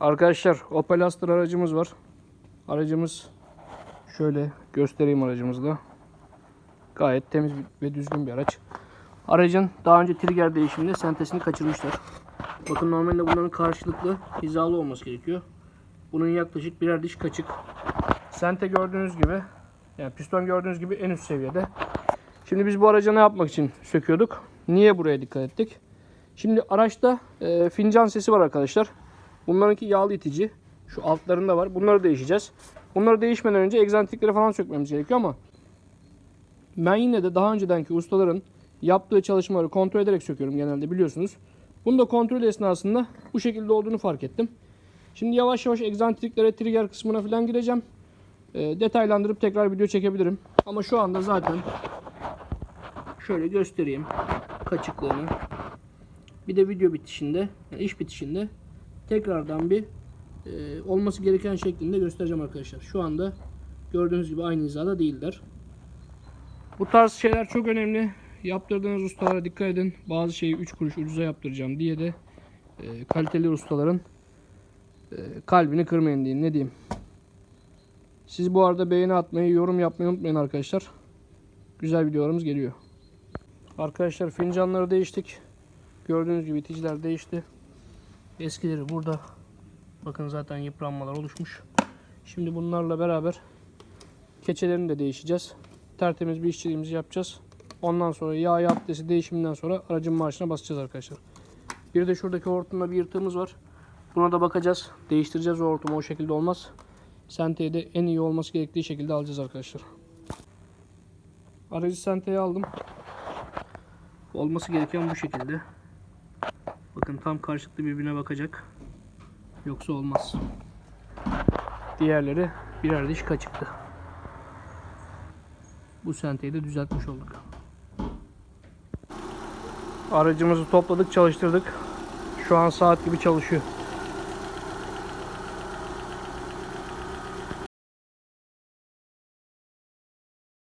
Arkadaşlar Opel Astra aracımız var. Aracımız şöyle göstereyim aracımızı da. Gayet temiz ve düzgün bir araç. Aracın daha önce trigger değişiminde sentesini kaçırmışlar. Bakın normalde bunların karşılıklı hizalı olması gerekiyor. Bunun yaklaşık birer diş kaçık. Sente gördüğünüz gibi yani piston gördüğünüz gibi en üst seviyede. Şimdi biz bu araca ne yapmak için söküyorduk? Niye buraya dikkat ettik? Şimdi araçta e, fincan sesi var arkadaşlar. Bunlarınki yağlı itici. Şu altlarında var. Bunları değişeceğiz. Bunları değişmeden önce egzantrikleri falan sökmemiz gerekiyor ama ben yine de daha öncedenki ustaların yaptığı çalışmaları kontrol ederek söküyorum genelde biliyorsunuz. Bunu da kontrol esnasında bu şekilde olduğunu fark ettim. Şimdi yavaş yavaş egzantriklere, trigger kısmına falan gireceğim. E, detaylandırıp tekrar video çekebilirim. Ama şu anda zaten şöyle göstereyim kaçıklığını. Bir de video bitişinde, yani iş bitişinde tekrardan bir e, olması gereken şeklinde göstereceğim arkadaşlar. Şu anda gördüğünüz gibi aynı hizada değiller. Bu tarz şeyler çok önemli. Yaptırdığınız ustalara dikkat edin. Bazı şeyi 3 kuruş ucuza yaptıracağım diye de e, kaliteli ustaların e, kalbini kırmayın diyeyim. Ne diyeyim. Siz bu arada beğeni atmayı, yorum yapmayı unutmayın arkadaşlar. Güzel videolarımız geliyor. Arkadaşlar fincanları değiştik. Gördüğünüz gibi iticiler değişti. Eskileri burada. Bakın zaten yıpranmalar oluşmuş. Şimdi bunlarla beraber keçelerini de değişeceğiz. Tertemiz bir işçiliğimizi yapacağız. Ondan sonra yağ abdesti değişiminden sonra aracın marşına basacağız arkadaşlar. Bir de şuradaki hortumda bir yırtığımız var. Buna da bakacağız. Değiştireceğiz o hortumu. O şekilde olmaz. Senteyi de en iyi olması gerektiği şekilde alacağız arkadaşlar. Aracı senteye aldım. Olması gereken bu şekilde. Bakın tam karşılıklı birbirine bakacak. Yoksa olmaz. Diğerleri birer diş kaçıktı. Bu senteyi de düzeltmiş olduk. Aracımızı topladık çalıştırdık. Şu an saat gibi çalışıyor.